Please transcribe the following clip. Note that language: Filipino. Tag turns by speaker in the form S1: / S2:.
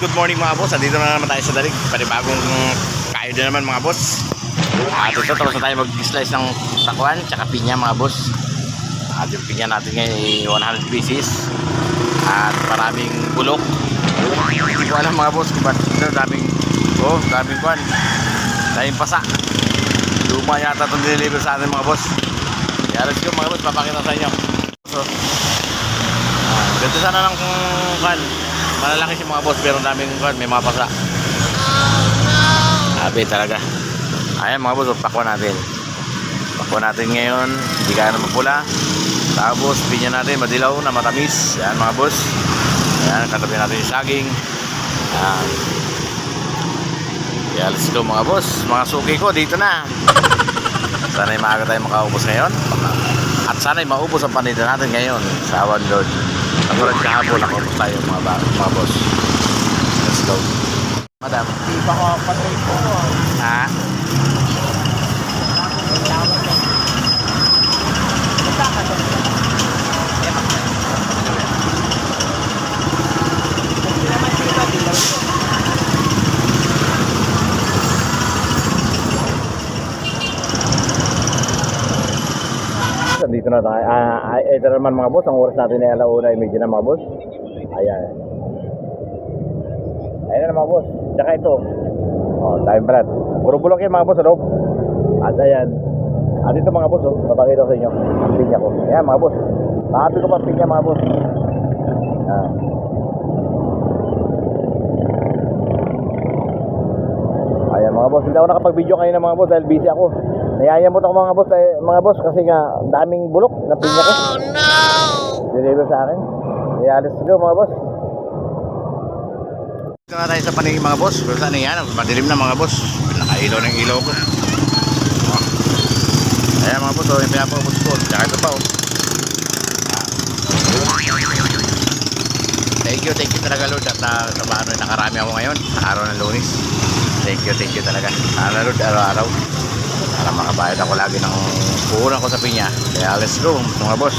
S1: Good morning mga boss. Andito na naman tayo sa dalig. Panibagong kayo din naman mga boss. At ito, tapos na tayo mag-slice ng takwan tsaka pinya mga boss. At yung pinya natin ngayon ay 100 pieces. At maraming bulok. Hindi ko alam mga boss kung ba't ito daming oh, daming kwan. Daming pasa. Luma yata itong deliver sa atin mga boss. Kaya let's go mga boss, papakita sa inyo. So, ah, ganito sana kung kwan. Malalaki si mga boss pero daming kwan, may mga pasa. Sabi talaga. Ayan mga boss, pakwa natin. Pakwa natin ngayon, hindi kaya na mapula. Tapos, pinya natin, madilaw na matamis. Ayan mga boss. Ayan, katabi natin yung saging. Ayan. Kaya let's go mga boss. Mga suki ko, dito na. Sana'y maaga tayo makaubos ngayon. At sana'y maubos ang panita natin ngayon sa Awan Lord. Katulad kahapon, nakaubos tayo mga, ba- mga boss. Let's go. Madam.
S2: Di ba ko patay po ko?
S1: Ha? Dito na tayo. Ah, ay, ito naman mga boss. Ang oras natin ay alauna medyo na mga boss. Ayan. Ayan na mga boss. Tsaka ito. Oh, time brad. Puro bulok yan mga boss. Ano? At ayan. At ito mga boss. Oh, papakita ko sa inyo. Ang pinya ko. Ayan mga boss. Sabi ko pa pinya mga boss. Ah. Mga boss, hindi ako nakapag-video ngayon ng mga boss dahil busy ako. Nayayamot ako mga boss, eh, mga boss kasi nga daming bulok na pinya ko. Oh no! Deliver sa akin. Kaya let's go mga boss. Dito na tayo sa paningin mga boss. Pero saan yan? Madilim na mga boss. Nakailaw ng ilaw ko. Oh. Ayan mga boss, oh, yung pinapabos ko. Tsaka ito pa oh. Thank you, thank you talaga Lord at uh, sa nakarami ako ngayon sa araw ng lunis. Thank you, thank you talaga. Sana Lord, araw-araw. Para makabayad ako lagi ng puhunan ko sa pinya. Kaya let's go mga boss.